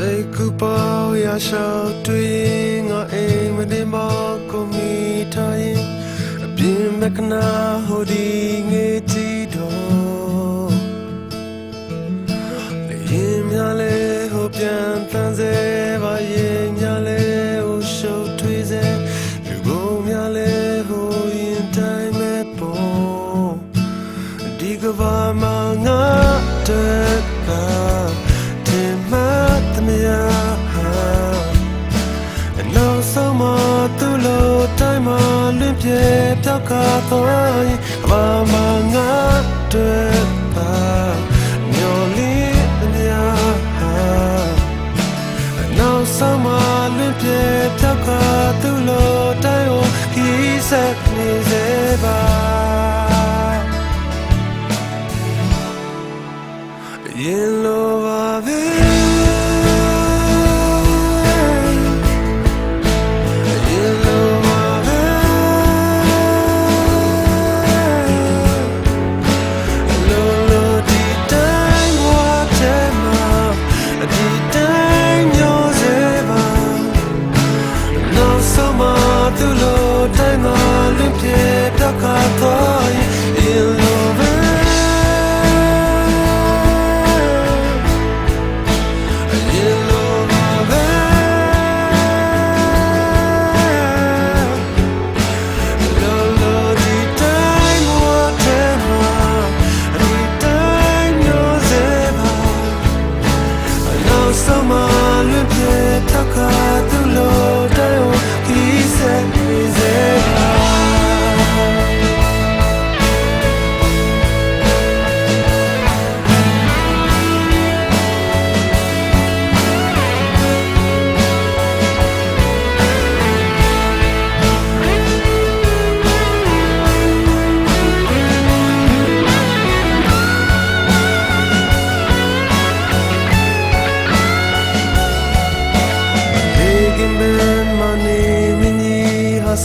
စိတ်ကူပေါရရှောက်တွေ့ငါအိမ်မတင်မကိုမီထားရင်အပြင်းမကနာဟိုဒီငေးတီတော့လေရင်များလဲဟိုပြန်တန်းစေပါရင်များလဲဟိုရှောက်တွေ့စေလူကုန်များလဲဟိုရင်တိုင်းမဲ့ပေါ်ဒီကဘာမငါ ပြေပြောက်ကသွားရင်ကဘာမငါတဲ့ကမျော်လင့်တမယာအနောက်ဆုံးမလွင့်ပြေပြောက်ကသူ့လိုတိုင်းကိုခီးဆက်နေ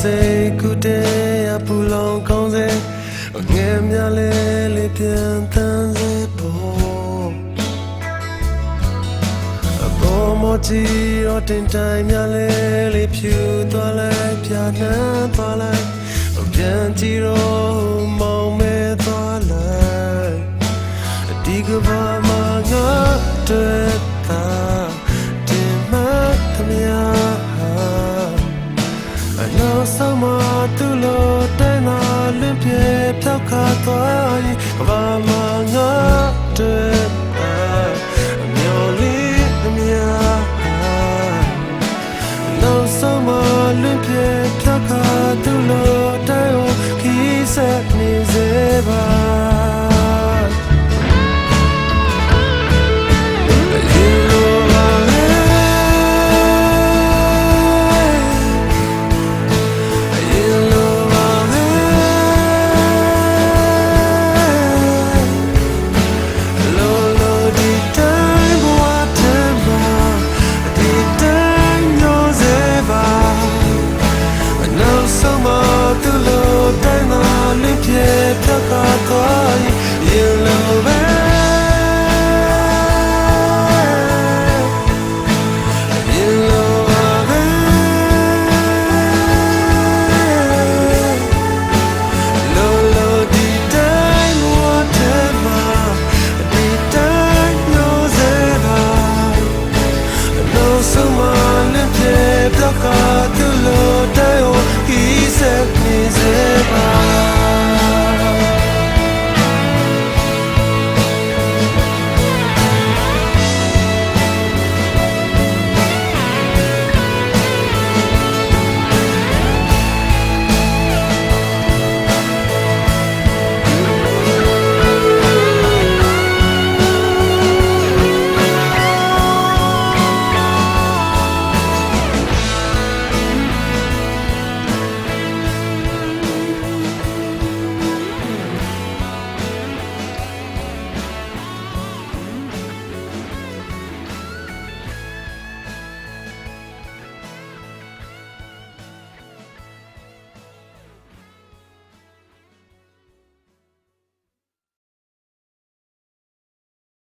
စေကုတေရပူလောင်ကောင်းစေငယ်များလဲလေပြန်တန်းစေပေါ်အပေါ်မကြီးရတင်တိုင်းများလဲလေဖြူသွားလိုက်ပြာနှမ်းသွားလိုက်ပြန်ကြည့်တော့မောင်မဲသွားလိုက်ဒီကဘာမငါတဲ့တာ